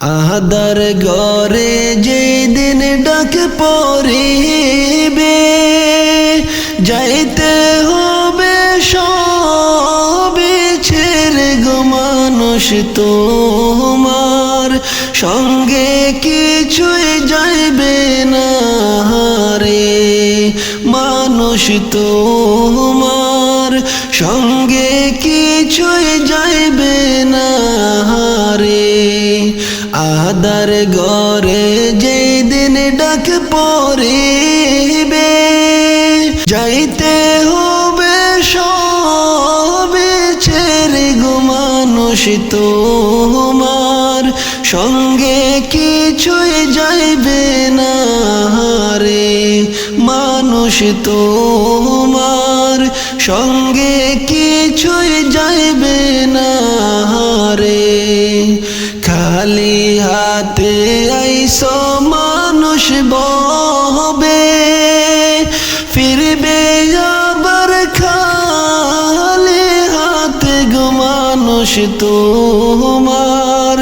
আহাদার গরে যেদিন ডাক পরিবে যাইতে হবে সবে ছেড়ে গো মানুষ তোমার। সঙ্গে কিছুই যাইবে না রে মানুষ তোমার। সঙ্গে আদার গরে যেদিন ডাক পরিবে যাইতে হবে সবে ছেড়ে গো মানুষ তোমার। সঙ্গে কিছুই যাইবে না রে মানুষ তোমার। সঙ্গে আইস মানুষ বহবে। ফিরবে আবার খালি হাতে গো মানুষ তোমার।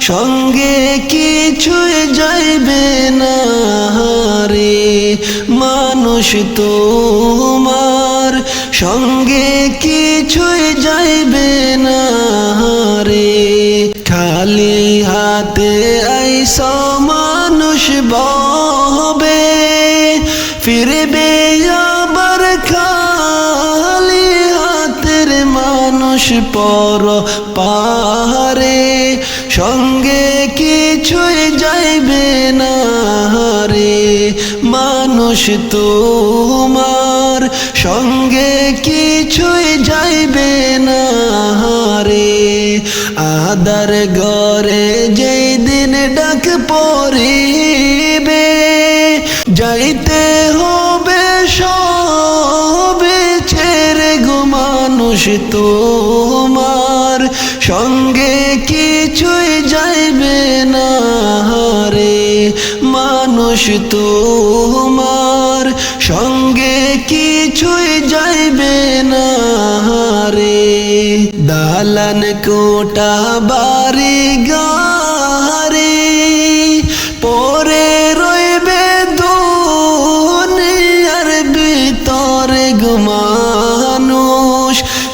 সঙ্গে কিছুই যাইবে না রে মানুষ তোমার। সঙ্গে বহবে ফিরবে আবার খালি হাতের মানুষ পর পারে সঙ্গে কিছুই যাইবে না রে মানুষ তোমার সঙ্গে কিছুই যাইবে না রে আদার গরে যেই যাইতে হবে সবে, ছেড়ে গো মানুষ তোমার। সঙ্গে কিছুই যাইবে না রে মানুষ তোমার। সঙ্গে কিছুই যাইবে না রে দালান কোটা বাড়ি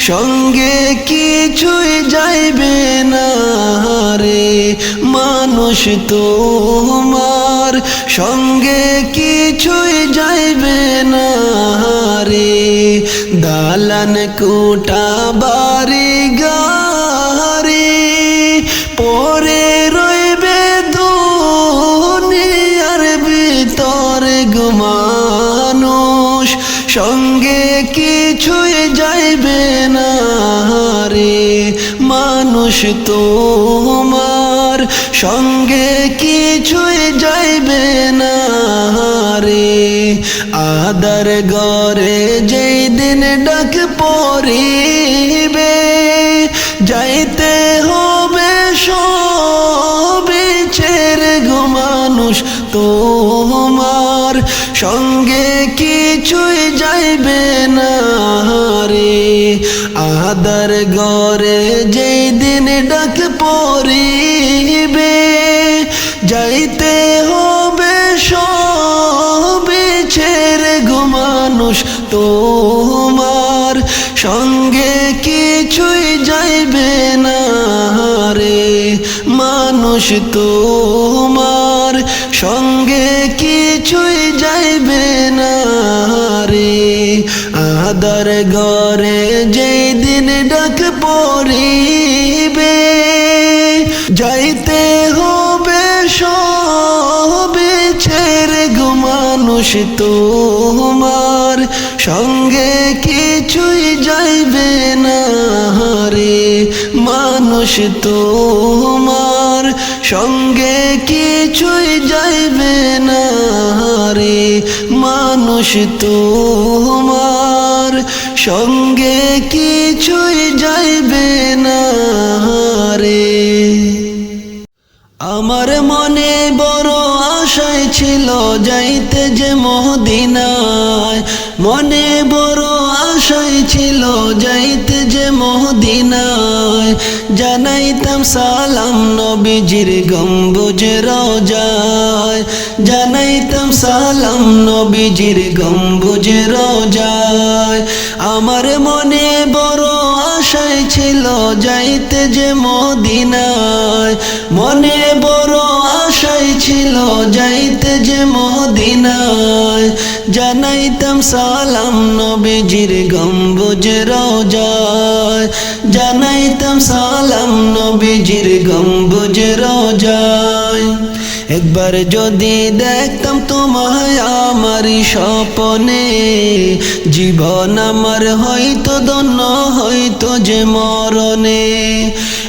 সঙ্গে কিছুই যাইবে না রে। মানুষ তোমার সঙ্গে কিছুই যাইবে না রে। দালান কোটা বাড়ি গারে পরে রইবে দুনিয়ার ভিতরে গো মানুষ সঙ্গে কিছুই যাইবে না, রে মানুষ তোমার। সঙ্গে কিছুই যাইবে না, রে আদার গরে যেই দিন ডাক পরিবে সঙ্গে কিছুই যাইবে না রে। আদার গরে যেই দিন ডাক পরিবে যাইতে হবে সবে ছেড়ে গো মানুষ তোমার। সঙ্গে কিছুই যাইবে না রে মানুষ তোমার আদার গরে যেই দিন ডাক পরিবে যাইতে হবে সবে ছেড়ে গো মানুষ তোমার। সঙ্গে কিছুই যাইবে না রে মানুষ তোমার। সঙ্গে কিছুই যাইবে না রে মানুষ তোমার। সঙ্গে কিছুই যাইবে না রে। আমার মনে বড় আশায় ছিল যাইতে যে মদিনায়। মনে বড় আশা আশায় ছিল যাইতে যে মহদিনায় জানাইতাম সালাম নবীজির গম্বুজ রোজায়। জানাইতাম সালাম নবীজির গম্বুজ রোজায়। আমার মনে বড় আশায় ছিল যাইতে যে মদিনায়। মনে বড় আশায় ছিল যাইতে যে মদিনায়। জানাইতাম সালাম নবীজির গম্বুজ রোজায় জানাইতাম সালাম নবীজির গম্বুজ রোজায় একবার যদি দেখতাম তোমায় আমারই স্বপনে জীবন আমার হয়তো দন্য হয়তো যে মরণে।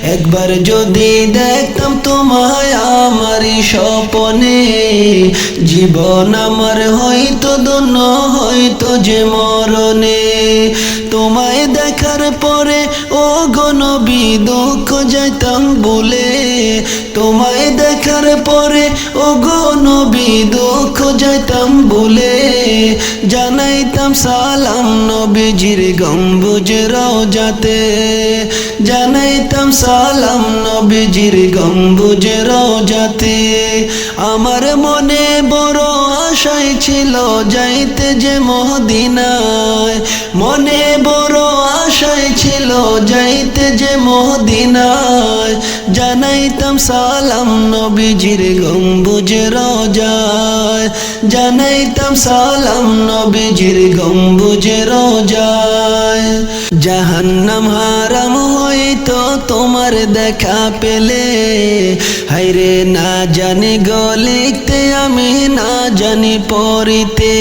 একবার যদি দেখতাম তোমায় আমারই স্বপনে, জীবন আমার হয়তো দন্য হয়তো যে মরণে। তোমায় দেখার পরে ও গনবি দুঃখ যাইতাম বলে তোমায় দেখার পরে ও গনবি দুঃখ যাইতাম বলে জানাইতাম সালাম নবীজির গম্বুজ রোজাতে জানাইতাম সালাম নবীজির গম্বুজ রোজাতে আমার মনে বড় আশাই ছিল যাইতে যে মহদিনায় মনে বড় আশাই ছিল যাইতে যে মহদিনায় জানাইতাম সালাম নবীজির গম্বুজ রোজায় জানাইতাম সালাম নবীজির গম্বুজ রোজায় জাহান্নাম হারাম হইতো তোমার দেখা পেলে। হাইরে না জানি গলিতে, আমি না জানি পড়িতে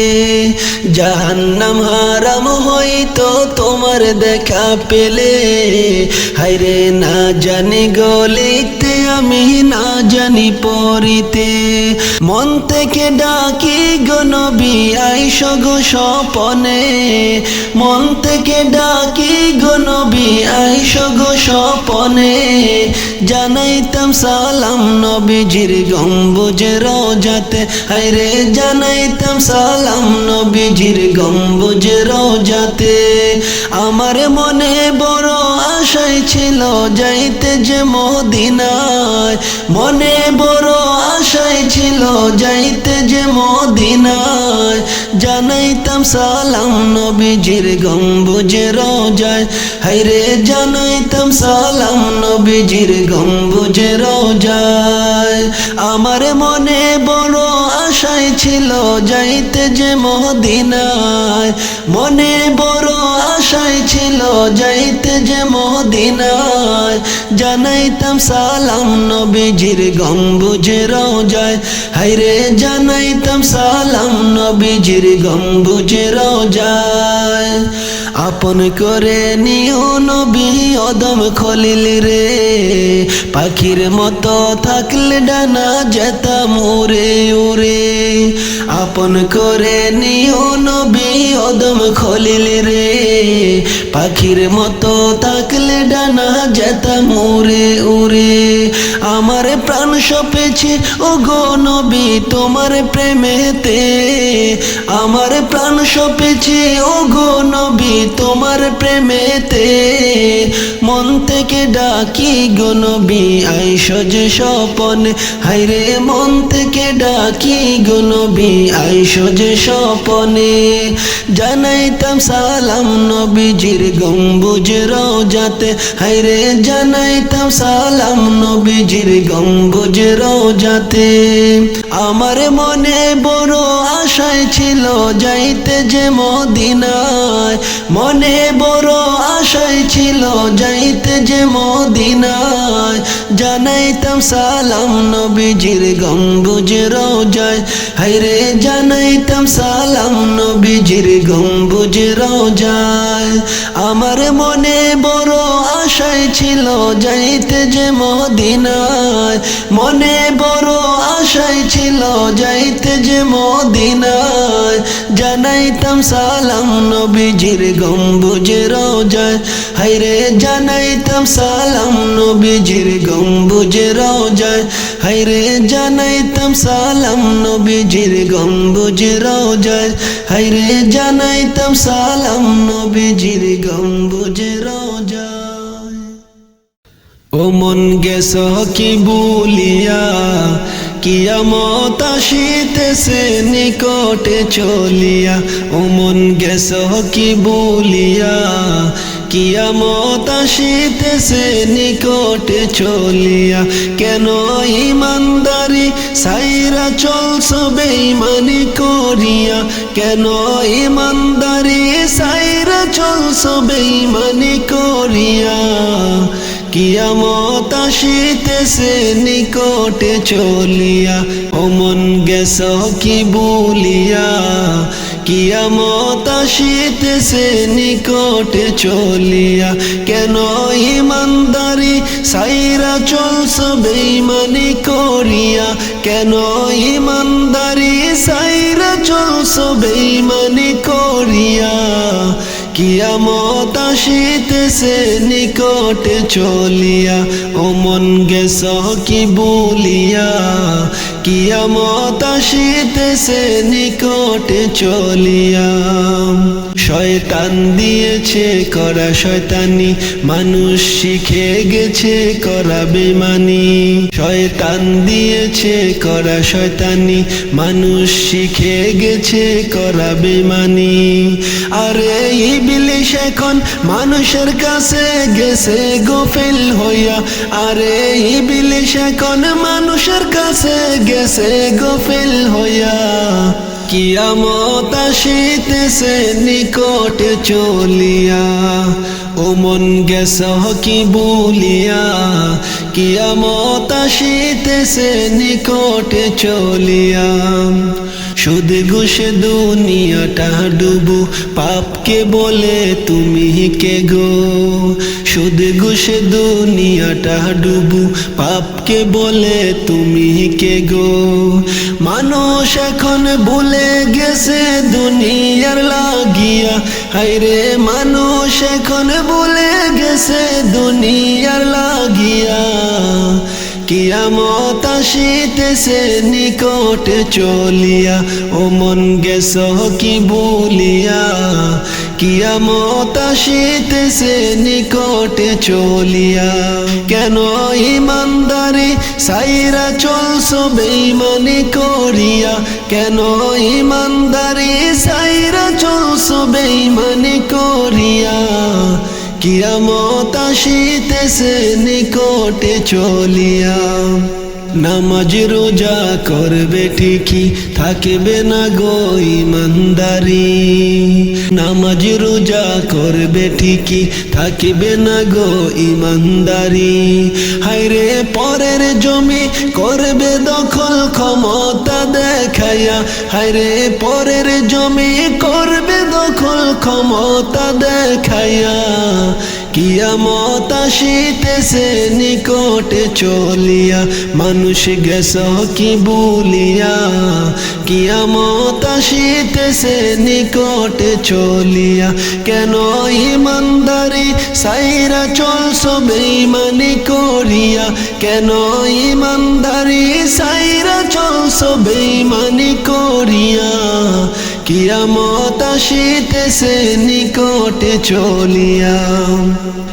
জাহান্নাম হারাম হইতো তোমার দেখা পেলে। হাইরে না জানি গো লিখতে আমি না জানি পড়িতে মন থেকে ডাকি গনবি আইস গো স্বপনে। মন থেকে ডাকি গনবি আইস গো স্বপনে। জানাইতাম সালাম নবীজির গম্বুজ রোজাতে হাইরে জানাইতাম সালাম নবীজির গম্বুজ রোজাতে আমার মনে বড় আশাই ছিল যাইতে যে মদিনায়। মনে বড় আশাই ছিল যাইতে যে মদিনায়। জানাইতাম সালাম নবীজির গম্বুজ রোজায়। হাইরে জানাইতাম সালাম নবীজির গম্বুজ রোজায়। আমার মনে বড় আশাই ছিল যাইতে যে মদিনায়। মনে বড় আশাই ছিল যাইতে যে মদিনায়। জানাইতাম সালাম নবীজির গম্বুজে রোজায়। হাইরে জানাইতাম সালাম নবীজির গম্বুজে রোজায়। আপন করে নিও নবী অদম খলিল রে। পাখির মতো থাকলে ডানা যেতাম উড়ে উড়ে আপন করে নিও নবী অদম খলিল রে। পাখির মতো থাকলে ডানা যেতাম উড়ে উড়ে আমার প্রাণ সপেছে ও গো নবী তোমার প্রেমেতে। আমার প্রাণ সপেছে ও গো নবী তোমার প্রেমেতে। মন থেকে ডাকি গো নবী আইস যে স্বপন হাইরে মন থেকে ডাকি গো নবী আইস যে স্বপনে। জানাইতাম সালাম নবীজির গম্বুজ রোজাতে হাইরে জানাইতাম সালাম নবীজির গম্বুজ রোজাতে আমার মনে বড় আশায় ছিল যাইতে যে মদিনায়। মনে বড় আশায় ছিল যাইতে যে মদিনায়। জানাইতাম সালাম নবীজির গম্বুজ রোজায়। হাইরে জানাইতাম সালাম নবীজির গম্বুজ রোজায়। আমার মনে বড় আশায় ছিল যাইতে যে মদিনায়। মনে বড় আশাই ছিল যাইতে যে মদিনায়। জানাইতাম সালাম নবীজির গম্বুজে রোজায়। হাইরে জানাইতাম সালাম নবীজির গম্বুজে রোজায়। হাইরে জানাইতাম সালাম নবীজির গম্বুজে রোজায়। হাইরে জানাইতাম সালাম নবীজির গম্বুজে রোজায়। ও মন গেছ কি বলিয়া কিয়ামত আসিতেছে, নিকটে চলিয়া ও মন গেছ কি বলিয়া। কিয়ামত আসিতেছে, নিকটে চলিয়া, কেন ইমানদারি সাইরা চলছ বেইমানি করিয়া? কেন ইমানদারি সাইরা চলছ বেইমানি করিয়া? কিয়ামত আসিতেছে, নিকটে চলিয়া, ও মন গেছ কি বলিয়া। কিয়ামত আসিতেছে, নিকটে চলিয়া, কেন ইমানদারি সাইরা চলছ বেইমানি করিয়া? কেন ইমানদারি সাইরা চলছ বেইমানি করিয়া? কিয়ামত আসিতেছে নিকটে চলিয়া ও মন গেছ কি বলিয়া? কিয়ামত আসিতেছে নিকটে চলিয়া। শয়তান দিয়েছে, করা শয়তানি। মানুষ শিখে গেছে, করা বেমানি। শয়তান দিয়েছে, করা শয়তানি। মানুষ শিখে গেছে, করা বেমানি। আরে ইবলিশ এখন মানুষের কাছে গেছে গোফেল হইয়া। আরে ইবলিশ এখন মানুষের কাছে গেছে গোফেল হইয়া। কিয়ামত আসিতেছে নিকট চলিয়া। ও মন গেছ কি বলিয়া। কিয়ামত আসিতেছে নিকট চলিয়া। সুদ ঘুষে দুনিয়াটা ডুবু, পাপকে বলে তুমি কে গো? সুদ ঘুষে দুনিয়াটা ডুবু, পাপকে বলে তুমি কে গো? মানুষ এখন ভুলে গেছে দুনিয়ার লাগিয়া। হাইরে মানুষ এখন ভুলে গেছে দুনিয়ার লাগিয়া। কিয়ামত আসিতেছে, নিকটে চলিয়া, ও মন গেছ কি বলিয়া? কিয়ামত আসিতেছে, নিকটে চলিয়া। কেন ইমানদারি সাইরা চলছ বেইমানি করিয়া? কেন ইমানদারি সাইরা চলছ বেইমানি করিয়া? কিয়ামত আসিতেছে নিকটে চলিয়া। নামাজ রোজা করবে ঠিকই, থাকবে না গো ইমানদারি। নামাজ রোজা করবে ঠিকই, থাকবে না গো ইমানদারি। হাইরে পরের জমি করবে দখল, ক্ষমতা দেখাইয়া। হাইরে পরের জমি করবে দখল, ক্ষমতা দেখাইয়া। কিয়ামত আসিতেছে, নিকটে চলিয়া, মানুষ গেছ কি বলিয়া কিয়ামত আসিতেছে, নিকটে চলিয়া, কেন ইমানদারি সাইরা চলছ বেইমানি করিয়া? কেন ইমানদারি সাইরা চলছ বেইমানি করিয়া? কিয়ামত আসিতেছে, নিকটে চলিয়া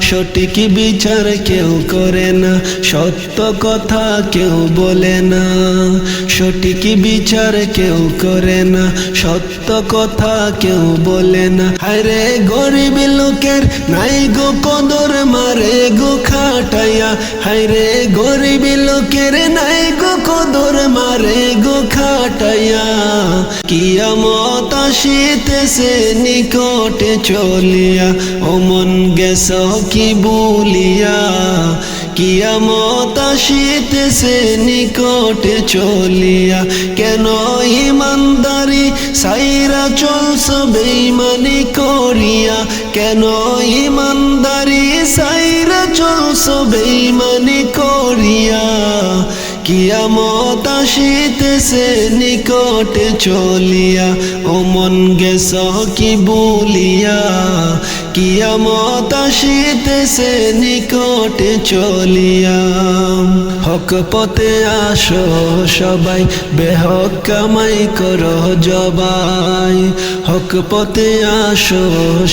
সঠিক বিচার কেউ করে না, সত্য কথা কেউ বলে না। সঠিক বিচার কেউ করে না, সত্য কথা কেউ বলে না। আরে গরিব লোকের নাই গো কদর, মারে গো খাটাইয়া। হাইরে গরিব লোকের নাই গো কদর মারে গো খাটাইয়া, কিয়ামত আসিতেছে নিকটে চলিয়া ও মন গেছ কি বলিয়া, কিয়ামত আসিতেছে নিকটে চলিয়া, কেন ইমানদারি সাইরা চলছ বেইমানি করিয়া, কেন ইমানদারি সাইরা চলছ বেইমানি করিয়া? কিয়ামত আসিতেছে, নিকটে চলিয়া, ও মন গেছ কি বলিয়া। কিয়ামত আসিতেছে, নিকটে চলিয়া। হক পথে আসো সবাই, বেহক কামাই করো জবাই। হক পথে আসো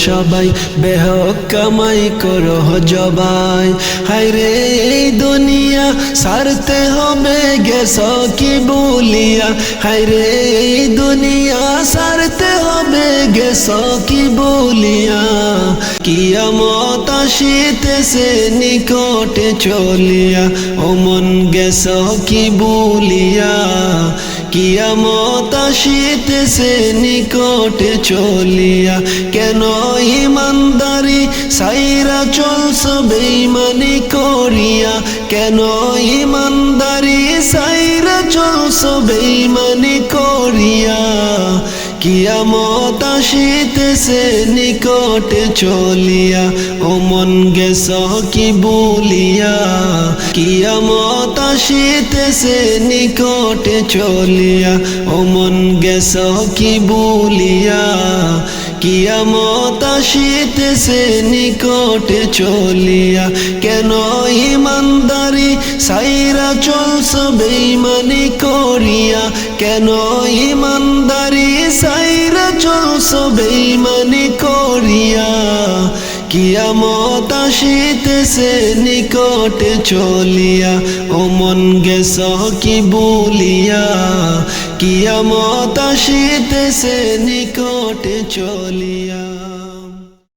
সবাই, বেহক কামাই করো জবাই। হায়রে এই দুনিয়া সারতে হবে গেছ কি বলিয়া। হায়রে এই দুনিয়া সারতে হবে গেছ কি বলিয়া। কিয়ামত আসিতেছে নিকটে চলিয়া ও মন গেছ কি বলিয়া। কিয়ামত আসিতেছে, নিকটে চলিয়া কেন ইমানদারি সাইরা চলছ বেইমানি করিয়া? কেন ইমানদারি সাইরা চলছ বেইমানি করিয়া? কিয়ামত আসিতেছে, নিকটে চলিয়া, ও মন গেছ কি বলিয়া। কিয়ামত আসিতেছে, নিকটে চলিয়া, ও মন গেছ কি বলিয়া। কিয়ামত আসিতেছে, নিকটে চলিয়া। কেন ইমানদারি সাইরা চলছ বেইমানি করিয়া? কেন ইমানদারি সাইরা চলছ বেইমানি করিয়া? কিয়ামত আসিতেছে, নিকটে চলিয়া। ও মন গেছ কি বলিয়া? কিয়ামত আসিতেছে নিকটে চলিয়া